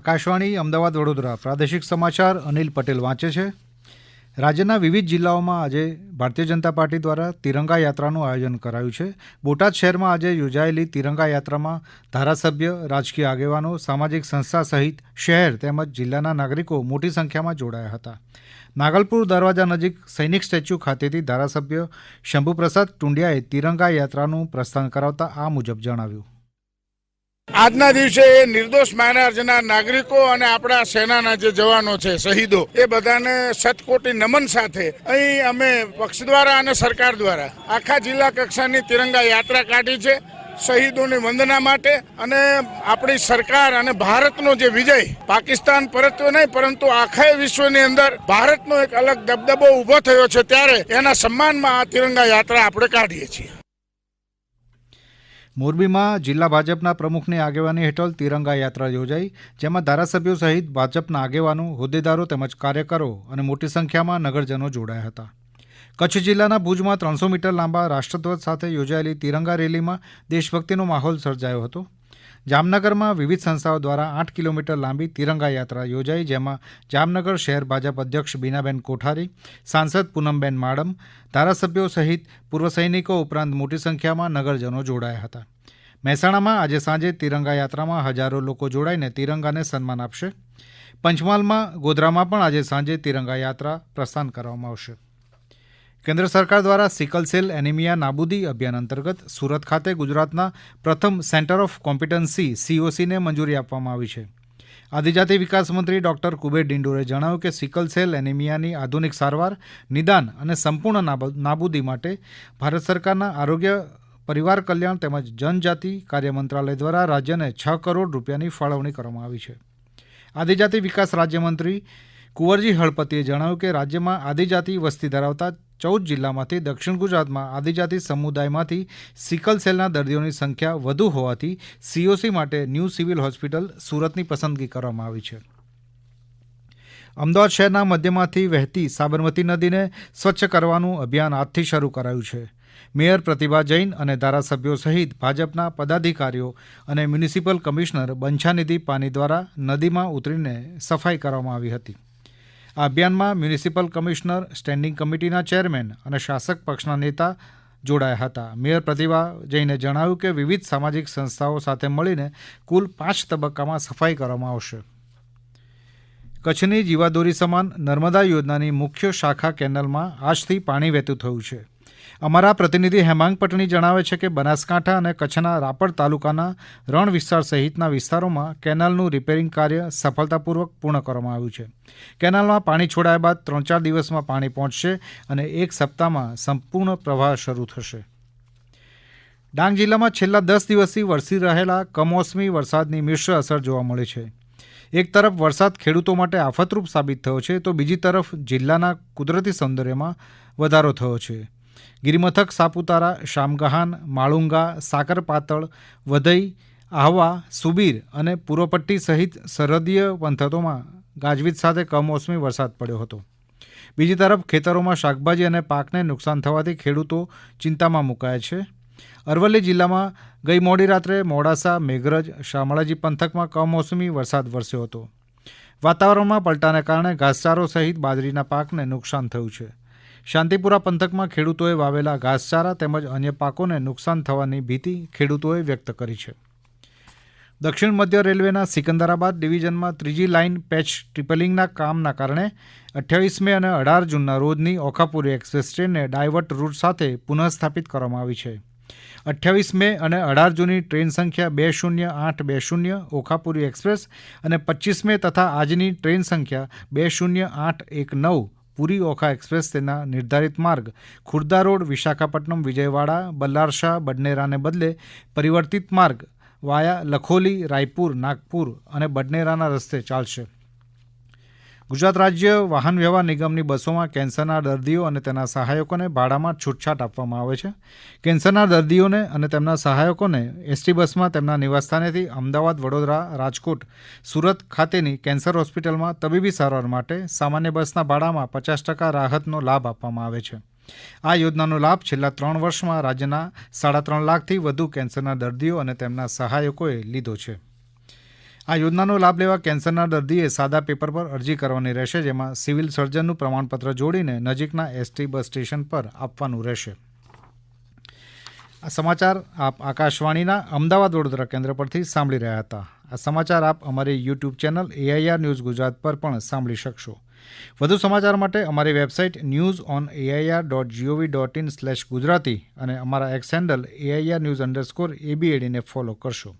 આકાશવાણી, અમદાવાદ, વડોદરા. પ્રાદેશિક સમાચાર અનિલ પટેલ વાંચે છે. રાજ્યના વિવિધ જિલ્લાઓમાં આજે ભારતીય જનતા પાર્ટી દ્વારા તિરંગા યાત્રાનું આયોજન કરાયું છે. બોટાદ શહેરમાં આજે યોજાયેલી તિરંગા યાત્રામાં ધારાસભ્ય, રાજકીય આગેવાનો, સામાજિક સંસ્થા સહિત શહેર તેમજ જિલ્લાના નાગરિકો મોટી સંખ્યામાં જોડાયા હતા. નાગલપુર દરવાજા નજીક સૈનિક સ્ટેચ્યુ ખાતેથી ધારાસભ્ય શંભુપ્રસાદ ટુંડિયાએ તિરંગા યાત્રાનું પ્રસ્થાન કરાવતા આ મુજબ જણાવ્યું. આજના દિવસે એ નિર્દોષ માનાર્જના નાગરિકો અને આપણા સેનાના જે જવાનો છે, શહીદો, એ બધાને સતકોટી નમન સાથે અહીં અમે પક્ષ દ્વારા અને સરકાર દ્વારા આખા જિલ્લા કક્ષાની તિરંગા યાત્રા કાઢી છે, શહીદોની વંદના માટે અને આપણી સરકાર અને ભારતનો જે વિજય, પાકિસ્તાન પરત્યો નહીં, પરંતુ આખા વિશ્વની અંદર ભારતનો એક અલગ દબદબો ઊભો થયો છે, ત્યારે એના સન્માનમાં આ તિરંગા યાત્રા આપણે કાઢીએ છીએ. મોરબીમાં જિલ્લા ભાજપના પ્રમુખની આગેવાની હેઠળ તિરંગા યાત્રા યોજાઈ, જેમાં ધારાસભ્યો સહિત ભાજપના આગેવાનો, હોદ્દેદારો તેમજ કાર્યકરો અને મોટી સંખ્યામાં નગરજનો જોડાયા હતા. કચ્છ જિલ્લાના ભુજમાં ત્રણસો મીટર લાંબા રાષ્ટ્રધ્વજ સાથે યોજાયેલી તિરંગા રેલીમાં દેશભક્તિનો માહોલ સર્જાયો હતો. જામનગરમાં વિવિધ સંસ્થાઓ દ્વારા આઠ કિલોમીટર લાંબી તિરંગા યાત્રા યોજાઈ, જેમાં જામનગર શહેર ભાજપ અધ્યક્ષ બીનાબેન કોઠારી, સાંસદ પૂનમબેન માડમ, ધારાસભ્યો સહિત પૂર્વ સૈનિકો ઉપરાંત મોટી સંખ્યામાં નગરજનો જોડાયા હતા. મહેસાણામાં આજે સાંજે તિરંગા યાત્રામાં હજારો લોકો જોડાઈને તિરંગાને સન્માન આપશે. પંચમહાલમાં ગોધરામાં પણ આજે સાંજે તિરંગા યાત્રા પ્રસ્થાન કરવામાં આવશે. કેન્દ્ર સરકાર દ્વારા સિકલ સેલ એનિમિયા નાબૂદી અભિયાન અંતર્ગત સુરત ખાતે ગુજરાતના પ્રથમ સેન્ટર ઓફ કોમ્પિટન્સી સીઓસીને મંજૂરી આપવામાં આવી છે. આદિજાતિ વિકાસ મંત્રી ડોક્ટર કુબેર ડિંડોરે જણાવ્યું કે સિકલ સેલ એનિમિયાની આધુનિક સારવાર, નિદાન અને સંપૂર્ણ નાબ- નાબૂદી માટે ભારત સરકારના આરોગ્ય, પરિવાર કલ્યાણ તેમજ જનજાતિ કાર્ય મંત્રાલય દ્વારા રાજ્યને છ કરોડ રૂપિયાની ફાળવણી કરવામાં આવી છે. આદિજાતિ વિકાસ રાજ્યમંત્રી કુંવરજી હળપતિએ જણાવ્યું કે રાજ્યમાં આદિજાતિ વસ્તી ધરાવતા ચૌદ જિલ્લામાંથી દક્ષિણ ગુજરાતમાં આદિજાતિ સમુદાયમાંથી સિકલ સેલના દર્દીઓની સંખ્યા વધુ હોવાથી સીઓસી માટે ન્યૂ સિવિલ હોસ્પિટલ સુરતની પસંદગી કરવામાં આવી છે. અમદાવાદ શહેરના મધ્યમાંથી વહેતી સાબરમતી નદીને સ્વચ્છ કરવાનું અભિયાન આજથી શરૂ કરાયું છે. મેયર પ્રતિભા જૈન અને ધારાસભ્યો સહિત ભાજપના પદાધિકારીઓ અને મ્યુનિસિપલ કમિશનર બંછાનિધિ પાની દ્વારા નદીમાં ઉતરીને સફાઈ કરવામાં આવી હતી. આ અભિયાનમાં મ્યુનિસિપલ કમિશનર, સ્ટેન્ડિંગ કમિટીના ચેરમેન અને શાસક પક્ષના નેતા જોડાયા હતા. મેયર પ્રતિભા જૈને જણાવ્યું કે વિવિધ સામાજિક સંસ્થાઓ સાથે મળીને કુલ પાંચ તબક્કામાં સફાઈ કરવામાં આવશે. કચ્છની જીવાદોરી સમાન નર્મદા યોજનાની મુખ્ય શાખા કેનલમાં આજથી પાણી વહેતું થયું છે. અમારા પ્રતિનિધિ હેમાંગ પટણી જણાવે છે કે બનાસકાંઠા અને કચ્છના રાપર તાલુકાના રણ વિસ્તાર સહિતના વિસ્તારોમાં કેનાલનું રિપેરિંગ કાર્ય સફળતાપૂર્વક પૂર્ણ કરવામાં આવ્યું છે. કેનાલમાં પાણી છોડાયા બાદ ત્રણ ચાર દિવસમાં પાણી પહોંચશે અને એક સપ્તાહમાં સંપૂર્ણ પ્રવાહ શરૂ થશે. ડાંગ જિલ્લામાં છેલ્લા દસ દિવસથી વરસી રહેલા કમોસમી વરસાદની મિશ્ર અસર જોવા મળે છે. એક તરફ વરસાદ ખેડૂતો માટે આફતરૂપ સાબિત થયો છે તો બીજી તરફ જિલ્લાના કુદરતી સૌંદર્યમાં વધારો થયો છે. ગિરિમથક, સાપુતારા, શામગહાન, માળુંગા, સાકરપાતળ, વધઈ, આહવા, સુબીર અને પૂર્વપટ્ટી સહિત સરહદીય પંથકોમાં ગાજવીજ સાથે કમોસમી વરસાદ પડ્યો હતો. બીજી તરફ ખેતરોમાં શાકભાજી અને પાકને નુકસાન થવાથી ખેડૂતો ચિંતામાં મુકાયા છે. અરવલ્લી જિલ્લામાં ગઈ મોડી રાત્રે મોડાસા, મેઘરજ, શામળાજી પંથકમાં કમોસમી વરસાદ વરસ્યો હતો. વાતાવરણમાં પલટાને કારણે ઘાસચારો સહિત બાજરીના પાકને નુકસાન થયું છે. શાંતિપુરા પંથકમાં ખેડૂતોએ વાવેલા ઘાસચારા તેમજ અન્ય પાકોને નુકસાન થવાની ભીતિ ખેડૂતોએ વ્યક્ત કરી છે. દક્ષિણ મધ્ય રેલવેના સિકંદરાબાદ ડિવિઝનમાં ત્રીજી લાઇન પેચ ટ્રિપલિંગના કામના કારણે અઠ્યાવીસ મે અને અઢાર જૂનના રોજની ઓખાપુરી એક્સપ્રેસ ટ્રેનને ડાયવર્ટ રૂટ સાથે પુનઃસ્થાપિત કરવામાં આવી છે. અઠ્યાવીસ મે અને અઢાર જૂની ટ્રેન સંખ્યા બે શૂન્ય આઠ બે શૂન્ય, ઓખાપુરી એક્સપ્રેસ અને પચીસ મે તથા આજની ટ્રેન સંખ્યા બે શૂન્ય આઠ એક નવ પુરી ઓખા એક્સપ્રેસ તેના નિર્ધારિત માર્ગ, ખુર્દા રોડ, વિશાખાપટ્ટનમ, વિજયવાડા બલ્લારશાહ બડનેરાને બદલે પરિવર્તિત માર્ગ વાયા લખોલી, રાયપુર, નાગપુર અને બડનેરાના રસ્તે ચાલશે. ગુજરાત રાજ્ય વાહન વ્યવહાર નિગમની બસોમાં કેન્સરના દર્દીઓ અને તેના સહાયકોને ભાડામાં છૂટછાટ આપવામાં આવે છે. કેન્સરના દર્દીઓને અને તેમના સહાયકોને એસટી બસમાં તેમના નિવાસસ્થાનેથી અમદાવાદ, વડોદરા, રાજકોટ, સુરત ખાતેની કેન્સર હોસ્પિટલમાં તબીબી સારવાર માટે સામાન્ય બસના ભાડામાં પચાસ ટકા રાહતનો લાભ આપવામાં આવે છે. આ યોજનાનો લાભ છેલ્લા ત્રણ વર્ષમાં રાજ્યના સાડા ત્રણ લાખથી વધુ કેન્સરના દર્દીઓ અને તેમના સહાયકોએ લીધો છે. આ યોજનાનો લાભ લેવા કેન્સરના દર્દીએ સાદા પેપર પર અરજી કરવાની રહેશે, જેમાં સિવિલ સર્જનનું પ્રમાણપત્ર જોડીને નજીકના એસટી બસ સ્ટેશન પર આપવાનું રહેશે. આ સમાચાર આપ આકાશવાણીના અમદાવાદ વડોદરા કેન્દ્ર પરથી સાંભળી રહ્યા હતા. આ સમાચાર આપ અમારી YouTube channel AIR news Gujarat પર પણ સાંભળી શકશો. વધુ સમાચાર માટે અમારી website news on AIR dot GOV dot in slash Gujarati અને અમારા X handle AIR news underscore એબીએડીને follow કરશો.